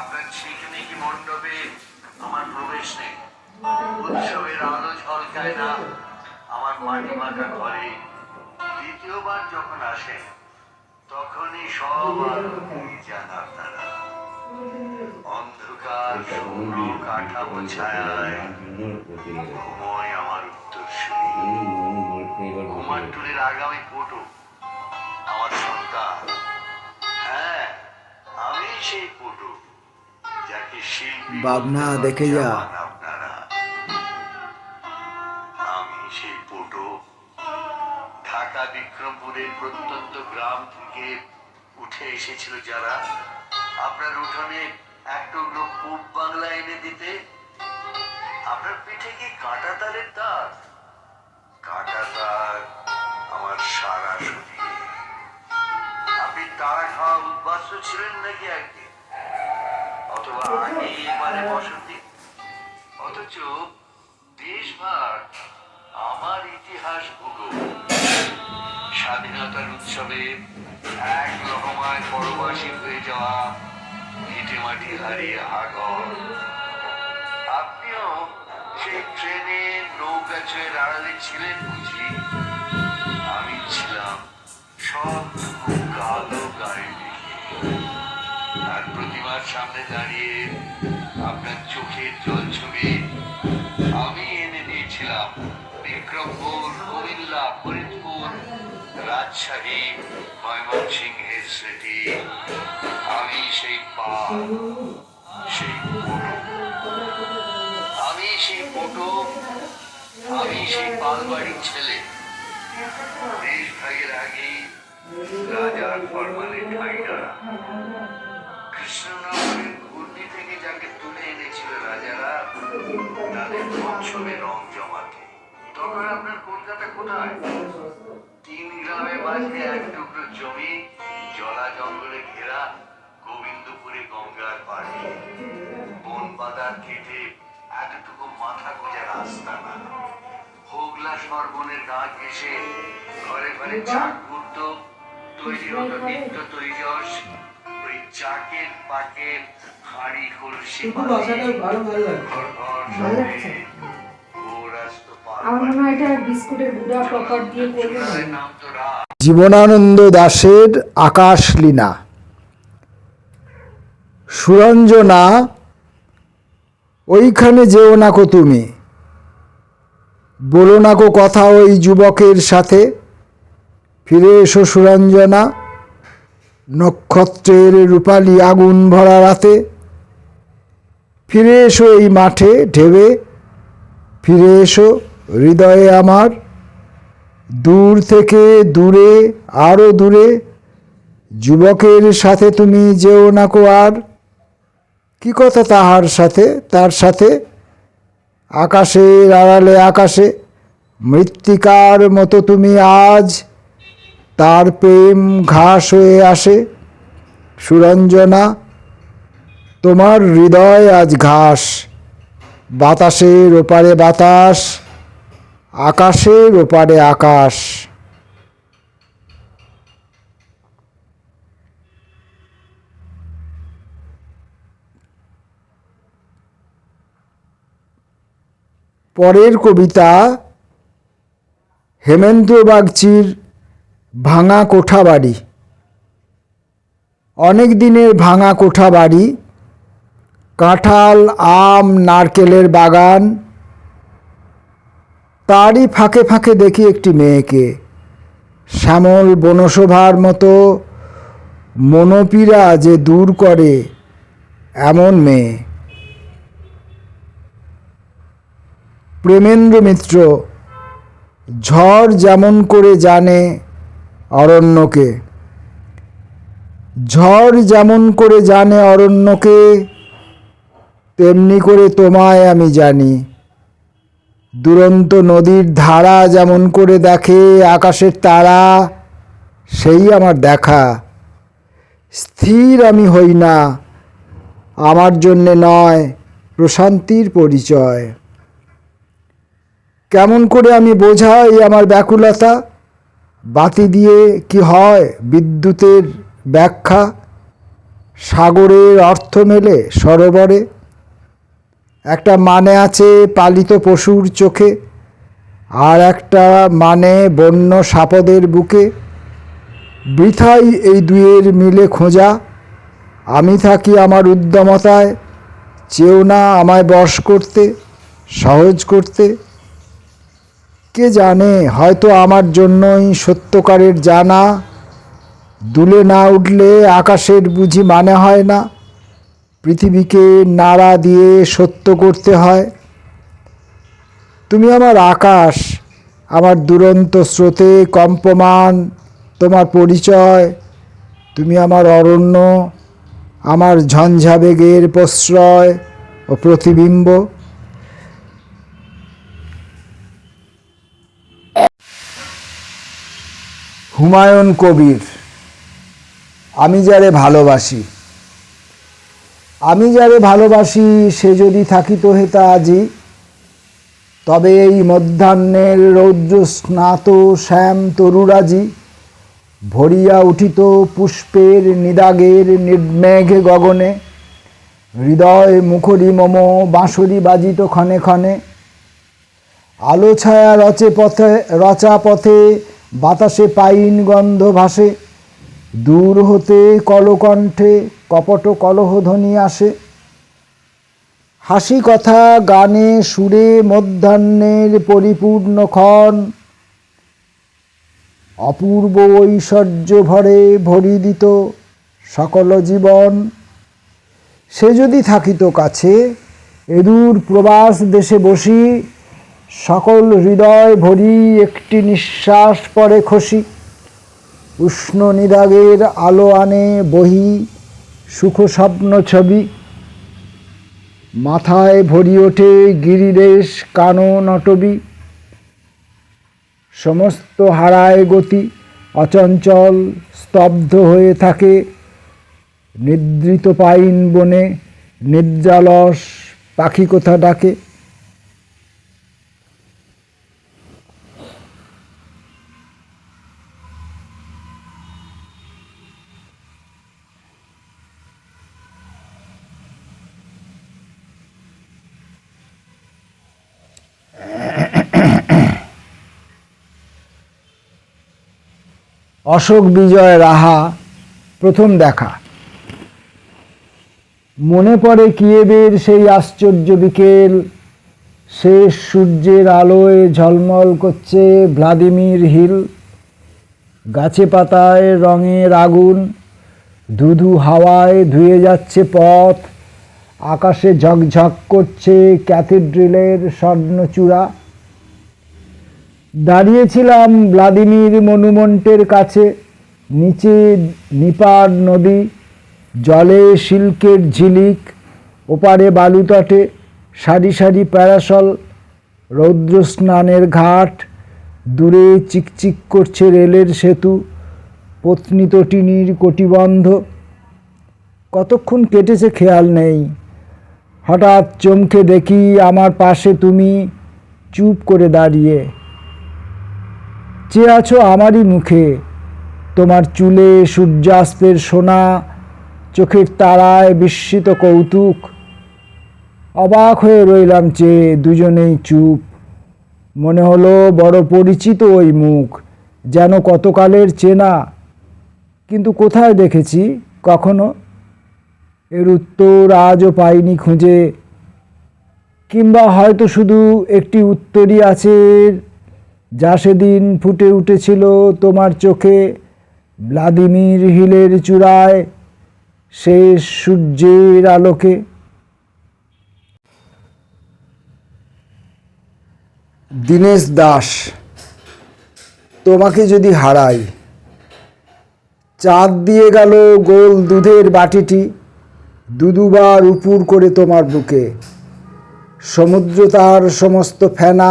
আপনার ছিকমিকি মণ্ডপে আমার প্রবেশ নেই? উৎসবের আলো ঝলকায় না। আমার মাটি মাখা ঘরে দ্বিতীয়বার যখন আসেন তখনই সব আলো যান আপনারা। অন্ধকার শুকনো কাঠামো ছায়ায় ঘুমোয় আমার উত্তরসূরি। কুমারটুলির আগামী পটু আমার সন্তান। হ্যাঁ আমি সেই পটু ভাবনা দেখে যা। আমি সেই পটু। ঢাকা বিক্রমপুরের প্রত্যন্ত গ্রাম থেকে উঠে এসেছিল যারা। আপনার উঠোনে এক টুকরো পূব বাংলা এনে দিতে। আপনার পিঠে কি কাঁটা তারের দাগ? কাঁটা তার আমার সারা শরীরে। আপনি তারা খাওয়া উদ্বাস্ত ছিলেন নাকি একদিন? স্বাধীনতার উৎসবে এক রকমায় পরবাসী হয়ে যাওয়া হারিয়ে আগর আপনিও সেই ট্রেনে নৌকা চয়ের আড়ালে ছিলেন বুঝি আমি ছিলাম সব কালো মেখে আর প্রতিমার সামনে দাঁড়িয়ে আপনার চোখের জল ছবি আমি এনে দিয়েছিলাম। বিক্রমপুর কুমিল্লা ফরিদপুর, রাজশাহী, ময়মনসিংহের স্মৃতি আমি সেই পা, সেই আমি সেই পটু আমি সেই পালবাড়ির ছেলে। দেশ ভাগের আগেই রাজার ফরমালে ঠাঁই দাঁড়া কৃষ্ণনগরের ঘূর্ণি থেকে যাকে তুলে এনেছিল রাজারা, তাদের উৎসবে রং জমাতে। তখন আপনার কলকাতা কোথায়? তিন গ্রামে মাঝে এক টুকরো জমি, জলা জঙ্গলে ঘেরা গোবিন্দপুরে গঙ্গার পাড়ে। বন পাতার কেটে এতটুকু মাথা গোজা রাস্তা না। হোগলা সর্বনের গা ঘেসে ঘরে ঘরে চাক ঘুরত তৈরি হতো নিত্য তৈজস ওই চাকের হাঁড়ি কলসি ভালো লাগছে। আমার মনে হয় এটা বিস্কুটের গুঁড়া দিয়ে করলে জীবনানন্দ দাশের আকাশ লীনা সুরঞ্জনা ওইখানে যেও না কো তুমি। বলো না কো কথা ওই যুবকের সাথে। ফিরে এসো সুরঞ্জনা। নক্ষত্রের রূপালি আগুন ভরা রাতে ফিরে এসো এই মাঠে ঢেবে, ফিরে এসো হৃদয়ে আমার। দূর থেকে দূরে আরও দূরে, যুবকের সাথে তুমি যেও না কো আর। কি কথা তাহার সাথে, তার সাথে? আকাশের আড়ালে আকাশে, মৃত্তিকার মতো তুমি আজ। তার প্রেম ঘাস হয়ে আসে। সুরঞ্জনা, তোমার হৃদয় আজ ঘাস। বাতাসের ওপারে বাতাস, আকাশের ওপারে আকাশ। পরের কবিতা হেমেন্দ্র বাগচির ভাঙা কোঠা বাড়ি। অনেক দিনের ভাঙা কোঠা বাড়ি, কাঁঠাল, আম, নারকেলের বাগান। তারই ফাঁকে ফাঁকে দেখি একটি মেয়েকে। শ্যামল বনশোভার মতো মনোপীড়া যে দূর করে, এমন মেয়ে। প্রেমেন্দ্র মিত্র, ঝড় যেমন করে জানে অরণ্যকে। ঝড় যেমন করে জানে অরণ্যকে, তেমনি করে তোমায় আমি জানি। দুরন্ত নদীর ধারা যেমন করে দেখে আকাশের তারা, সেই আমার দেখা। স্থির আমি হই না, আমার জন্যে নয় প্রশান্তির পরিচয়। কেমন করে আমি বোঝাই আমার ব্যাকুলতা? বাতি দিয়ে কি হয়? বিদ্যুতের ব্যাখ্যা? সাগরের অর্থ মেলে সরোবরে? একটা মানে আছে পালিত পশুর চোখে, আর একটা মানে বন্য সাপদের বুকে। বৃথাই এই দুয়ের মিলে খোঁজা। আমি থাকি আমার উদ্যমতায়, চেও না আমায় বশ করতে, সহজ করতে। কে জানে? হয়তো আমার জন্যই সত্যকারের জানা। দুলে না উঠলে আকাশের বুঝি মানে হয় না। পৃথিবীকে নাড়া দিয়ে সত্য করতে হয়। তুমি আমার আকাশ, আমার দুরন্ত স্রোতে কম্পমান, তোমার পরিচয়। তুমি আমার অরণ্য, আমার ঝঞ্ঝাবেগের প্রশ্রয় ও প্রতিবিম্ব। হুমায়ুন কবির, আমি যারে ভালোবাসি, আমি যারে ভালোবাসি, সে যদি থাকিত হেতা আজি, তবে এই মধ্যাহ্নের রৌদ্র স্নাত শ্যাম তরুরাজি ভরিয়া উঠিত পুষ্পের নিদাগের নির্মেঘ গগনে, হৃদয় মুখরি মম বাঁশরি বাজিত ক্ষণে ক্ষণে, আলো ছায়া রচে পথে, রচা পথে বাতাসে পাইন গন্ধ ভাসে, দূর হতে কলকণ্ঠে কপট কলহধ্বনি আসে। হাসি কথা গানে সুরে মধ্যাহ্নের পরিপূর্ণ ক্ষণ, অপূর্ব ঐশ্বর্য ভরে ভরি দিত সকল জীবন। সে যদি থাকিত কাছে, এদূর প্রবাস দেশে বসি সকল হৃদয় ভরি একটি নিঃশ্বাস পরে খসি। উষ্ণ নিদাগের আলো আনে বহি সুখ স্বপ্ন ছবি। মাথায় ভরি ওঠে গিরিরেশ কানো নটবি সমস্ত হারায় গতি অচঞ্চল স্তব্ধ হয়ে থাকে। নিদ্রিত পাইন বনে নির্জালস পাখি কোথা ডাকে? অশোক বিজয় রাহা প্রথম দেখা। মনে পড়ে কিয়েবের সেই আশ্চর্য বিকেল শেষ সূর্যের আলোয় ঝলমল করছে ভ্লাদিমির হিল। গাছে পাতায় রঙের আগুন, ধুধু হাওয়ায় ধুয়ে যাচ্ছে পথ, আকাশে ঝকঝক করছে ক্যাথিড্রেলের স্বর্ণচূড়া। দাঁড়িয়েছিলাম ভ্লাদিমির মনুমেন্টের কাছে, নিচে নিপার নদী, জলে সিল্কের ঝিলিক, ওপারে বালুতটে, সারি সারি প্যারাসল রৌদ্র স্নানের ঘাট, দূরে চিকচিক করছে রেলের সেতু, পত্নী তটিনীর কটিবন্ধ। কতক্ষণ কেটেছে খেয়াল নেই। হঠাৎ চমকে দেখি আমার পাশে তুমি চুপ করে দাঁড়িয়ে। চেয়ে আছো আমারই মুখে, তোমার চুলে সূর্যাস্তের সোনা, চোখের তারায় বিস্মিত কৌতুক। অবাক হয়ে রইলাম চেয়ে দুজনেই চুপ। মনে হলো বড় পরিচিত ওই মুখ, যেন কতকালের চেনা। কিন্তু কোথায় দেখেছি কখনো? এর উত্তর আজও পাইনি খুঁজে। কিংবা হয়তো শুধু একটি উত্তরই আছে যা সেদিন ফুটে উঠেছিল তোমার চোখে, ভ্লাদিমির হিলের চূড়ায় শেষ সূর্যের আলোকে। দীনেশ দাস, তোমাকে যদি হারাই, চাঁদ দিয়ে গেল গোল দুধের বাটিটি, দুদুবার উপুর করে তোমার বুকে। সমুদ্র তার সমস্ত ফেনা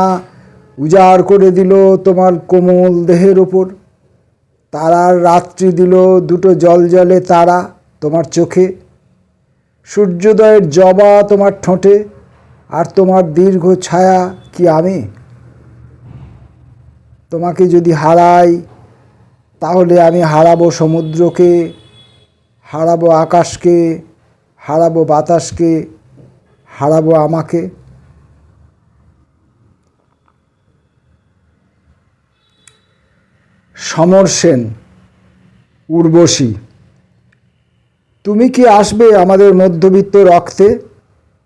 উজাড় করে দিল তোমার কোমল দেহের ওপর। তারার রাত্রি দিল দুটো জল জলে তারা তোমার চোখে। সূর্যোদয়ের জবা তোমার ঠোঁটে, আর তোমার দীর্ঘ ছায়া কি আমি? তোমাকে যদি হারাই, তাহলে আমি হারাবো সমুদ্রকে, হারাবো আকাশকে, হারাবো বাতাসকে, হারাবো আমাকে। সমর সেন, উর্বশী। তুমি কি আসবে আমাদের মধ্যবিত্ত রক্তে,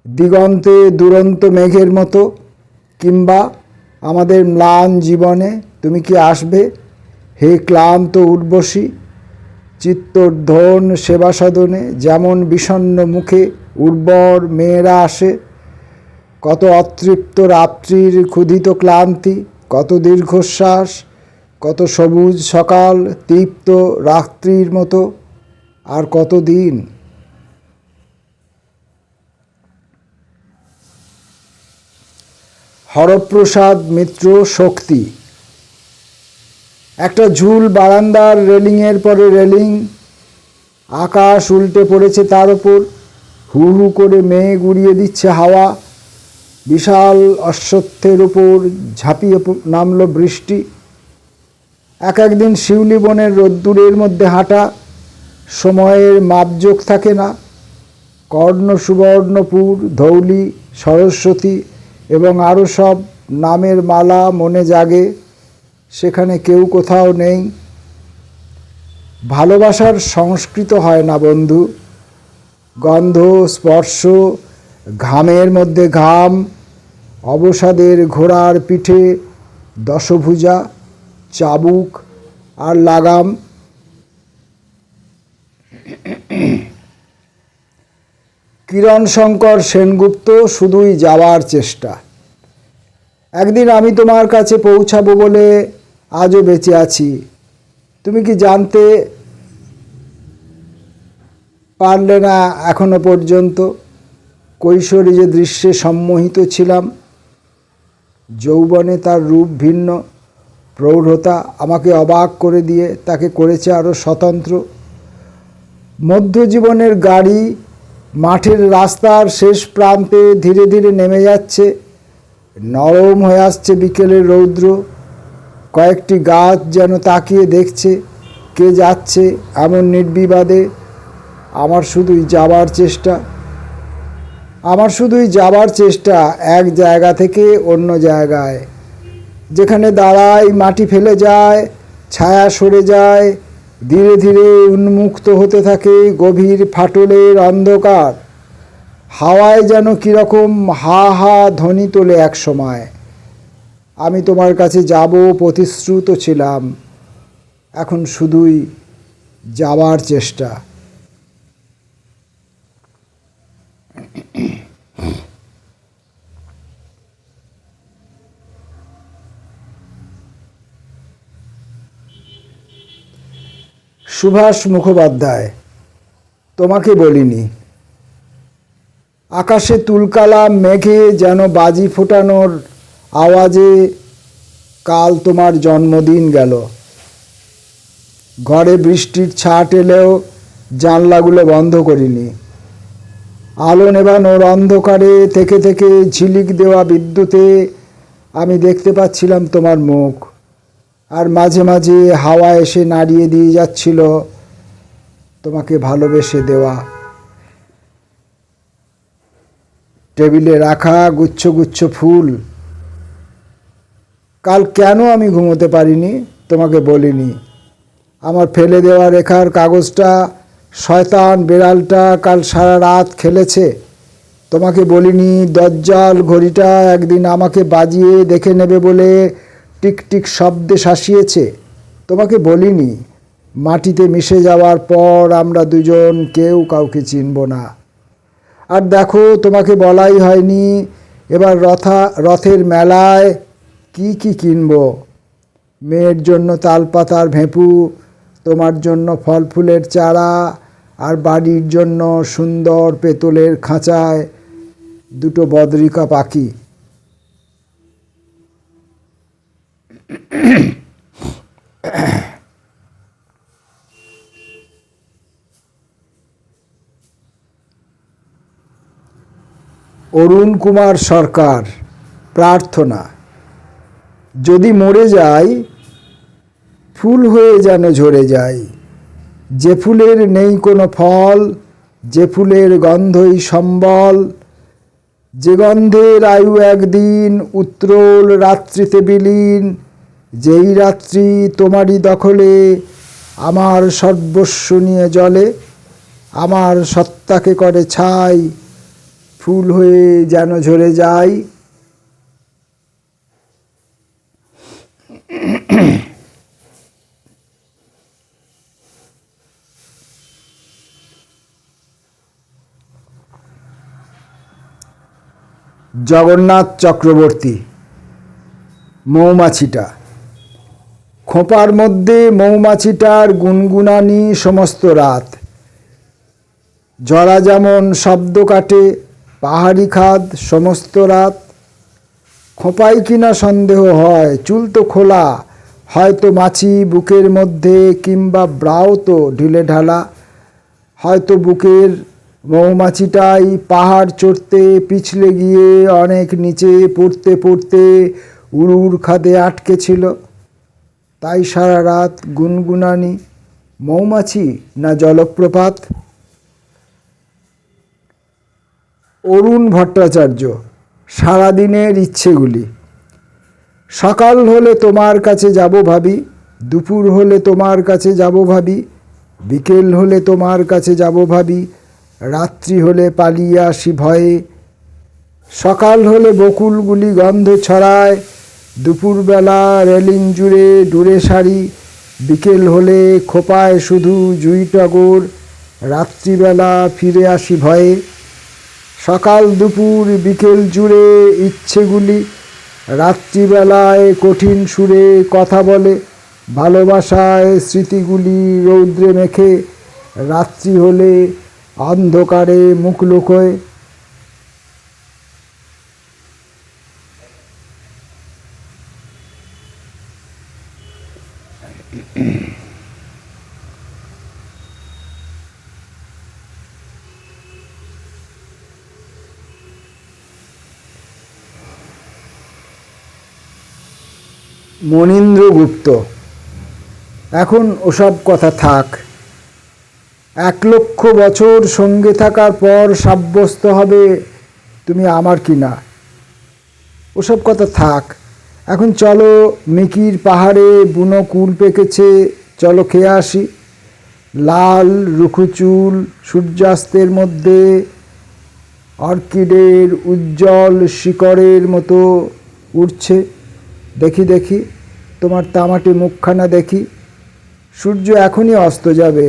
দিগন্তে দুরন্ত মেঘের মতো, কিংবা আমাদের ম্লান জীবনে তুমি কি আসবে? হে ক্লান্ত উর্বশী, চিত্তর্ধন সেবা সদনে যেমন বিষণ্ণ মুখে উর্বর মেয়েরা আসে, কত অতৃপ্ত রাত্রির ক্ষুধিত ক্লান্তি, কত দীর্ঘশ্বাস কত সবুজ সকাল, তৃপ্ত রাত্রির মতো, আর কত দিন। হরপ্রসাদ মিত্র শক্তি। একটা ঝুল বারান্দার রেলিংয়ের পরে রেলিং, আকাশ উল্টে পড়েছে তার ওপর হু হু করে মেঘ উড়িয়ে দিচ্ছে হাওয়া, বিশাল অশ্বত্থের ওপর ঝাঁপিয়ে নামলো বৃষ্টি। এক একদিন শিউলি বনের রোদ্দুরের মধ্যে হাঁটা, সময়ের মাপযোগ থাকে না। কর্ণ, সুবর্ণপুর, ধৌলি, সরস্বতী এবং আরও সব নামের মালা মনে জাগে, সেখানে কেউ কোথাও নেই। ভালোবাসার সংস্কৃত হয় না বন্ধু। গন্ধ, স্পর্শ, ঘামের মধ্যে ঘাম, অবসাদের ঘোড়ার পিঠে দশভুজা চাবুক আর লাগাম। কিরণ শঙ্কর সেনগুপ্ত শুধুই যাওয়ার চেষ্টা। একদিন আমি তোমার কাছে পৌঁছাবো বলে আজও বেঁচে আছি। তুমি কি জানতে পারলে না এখনও পর্যন্ত? কৈশোরী যে দৃশ্যে সম্মোহিত ছিলাম, যৌবনে তার রূপ ভিন্ন। প্রৌঢ়তা আমাকে অবাক করে দিয়ে তাকে করেছে আরও স্বতন্ত্র। মধ্যজীবনের গাড়ি মাঠের রাস্তার শেষ প্রান্তে ধীরে ধীরে নেমে যাচ্ছে। নরম হয়ে আসছে বিকেলের রৌদ্র। কয়েকটি গাছ যেন তাকিয়ে দেখছে কে যাচ্ছে এমন নির্বিবাদে। আমার শুধুই যাবার চেষ্টা। আমার শুধুই যাবার চেষ্টা এক জায়গা থেকে অন্য জায়গায়। যেখানে দাঁড়াই মাটি ফেলে যায়, ছায়া সরে যায়, ধীরে ধীরে উন্মুক্ত হতে থাকে গভীর ফাটলের অন্ধকার। হাওয়ায় যেন কীরকম হা হা ধ্বনি তোলে এক সময়। আমি তোমার কাছে যাব, প্রতিশ্রুত ছিলাম। এখন শুধুই যাবার চেষ্টা। সুভাষ মুখোপাধ্যায়, তোমাকে বলিনি। আকাশে তুলকালা, মেঘে যেন বাজি ফোটানোর আওয়াজে কাল তোমার জন্মদিন গেল। ঘরে বৃষ্টির ছাট এলেও জানলাগুলো বন্ধ করিনি। আলো নেবানোর অন্ধকারে থেকে থেকে ঝিলিক দেওয়া বিদ্যুতে আমি দেখতে পাচ্ছিলাম তোমার মুখ। আর মাঝে মাঝে হাওয়া এসে নাড়িয়ে দিয়ে যাচ্ছিল, তোমাকে ভালোবেসে দেওয়া। টেবিলে রাখা গুচ্ছ গুচ্ছ ফুল। কাল কেন আমি ঘুমোতে পারিনি, তোমাকে বলিনি। আমার ফেলে দেওয়া রেখার কাগজটা, শয়তান বিড়ালটা কাল সারা রাত খেলেছে। তোমাকে বলিনি, দজ্জাল ঘড়িটা একদিন আমাকে বাজিয়ে দেখে নেবে বলে টিকটিক শব্দে শাসিয়েছে। তোমাকে বলিনি, মাটিতে মিশে যাওয়ার পর আমরা দুজন কেউ কাউকে চিনব না। আর দেখো, তোমাকে বলাই হয়নি, এবার রথা, রথের মেলায় কি কি কিনব? মেয়ের জন্য তালপাতার ভেঁপু, তোমার জন্য ফল ফুলের চারা, আর বাড়ির জন্য সুন্দর পেতলের খাঁচায় দুটো বদরিকা পাখি। অরুণ কুমার সরকার, প্রার্থনা। যদি মরে যাই ফুল হয়ে যেন ঝরে যায়। যে ফুলের নেই কোনো ফল, যে ফুলের গন্ধই সম্বল। যে গন্ধের আয়ু একদিন উত্তরোল রাত্রিতে বিলীন। যেই রাত্রি তোমারই দখলে আমার সর্বস্ব নিয়ে জলে, আমার সত্তাকে করে ছাই, ফুল হয়ে যেন ঝরে যায়। জগন্নাথ চক্রবর্তী, মৌমাছিটা। খোঁপার মধ্যে মৌমাছিটার গুনগুনানি সমস্ত রাত। জরা যেমন শব্দ কাটে, পাহাড়ি খাদ সমস্ত রাত। খোঁপাই কিনা সন্দেহ হয়, চুল তো খোলা, হয়তো মাছি বুকের মধ্যে কিংবা ব্রাও তো ঢিলে ঢালা। হয়তো বুকের মৌমাছিটাই পাহাড় চড়তে পিছলে গিয়ে অনেক নিচে পড়তে পড়তে উড়ুর খাদে আটকে ছিল। তাই সারা রাত গুনগুনানি, মৌমাছি না জলপ্রপাত? অরুণ ভট্টাচার্য, সারাদিনের ইচ্ছেগুলি। সকাল হলে তোমার কাছে যাব ভাবি, দুপুর হলে তোমার কাছে যাব ভাবি, বিকেল হলে তোমার কাছে যাব ভাবি, রাত্রি হলে পালিয়ে আসি ভয়ে। সকাল হলে বকুলগুলি গন্ধ ছড়ায় দুপুরবেলা রেলিং জুড়ে ডুরে সারি, বিকেল হলে খোপায় শুধু জুই টগর, রাত্রিবেলা ফিরে আসি ভয়ে। সকাল দুপুর বিকেল জুড়ে ইচ্ছেগুলি, রাত্রিবেলায় কঠিন সুরে কথা বলে, ভালোবাসায় স্মৃতিগুলি রৌদ্রে মেখে, রাত্রি হলে অন্ধকারে মুখ লুকোয় মনীন্দ্র গুপ্ত। এখন ওসব কথা থাক। এক লক্ষ বছর সঙ্গে থাকার পর সাব্যস্ত হবে তুমি আমার কি না ওসব কথা থাক। এখন চলো মিকির পাহাড়ে বুনো কুল পেকেছে, চলো খেয়ে আসি। লাল রুখুচুল সূর্যাস্তের মধ্যে, অর্কিডের উজ্জ্বল শিকড়ের মতো উঠছে দেখি দেখি। তোমার তামাটি মুখখানা দেখি। সূর্য এখনই অস্ত যাবে।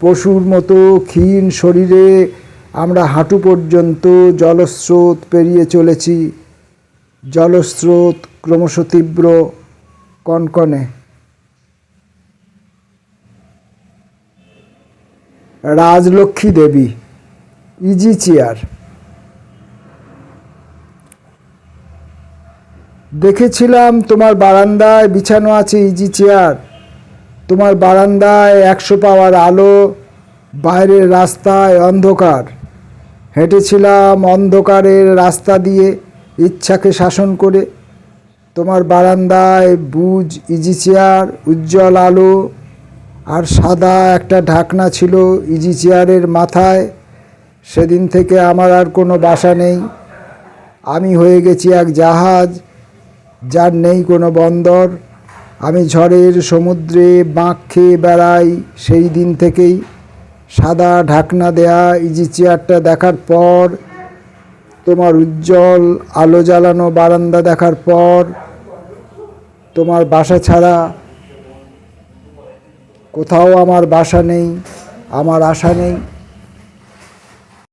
পশুর মতো ক্ষীণ শরীরে আমরা হাঁটু পর্যন্ত জলস্রোত পেরিয়ে চলেছি। জলস্রোত ক্রমশ তীব্র, কনকনে। Rajlakshmi Debi, easy chair. দেখেছিলাম তোমার বারান্দায় বিছানো আছে ইজি চেয়ার তোমার বারান্দায় একশো পাওয়ার আলো, বাইরের রাস্তায় অন্ধকার। হেঁটেছিলাম অন্ধকারের রাস্তা দিয়ে ইচ্ছাকে শাসন করে। তোমার বারান্দায় বুজ ইজি চেয়ার উজ্জ্বল আলো আর সাদা একটা ঢাকনা ছিল ইজি চেয়ারের মাথায়। সেদিন থেকে আমার আর কোনো বাসা নেই। আমি হয়ে গেছি এক জাহাজ। যার নেই কোনো বন্দর, আমি ঝড়ের সমুদ্রে বাঁক খেয়ে বেড়াই সেই দিন থেকেই। সাদা ঢাকনা দেয়া ইজি চেয়ারটা দেখার পর, তোমার উজ্জ্বল আলো জ্বালানো বারান্দা দেখার পর, তোমার বাসা ছাড়া কোথাও আমার বাসা নেই, আমার আশা নেই।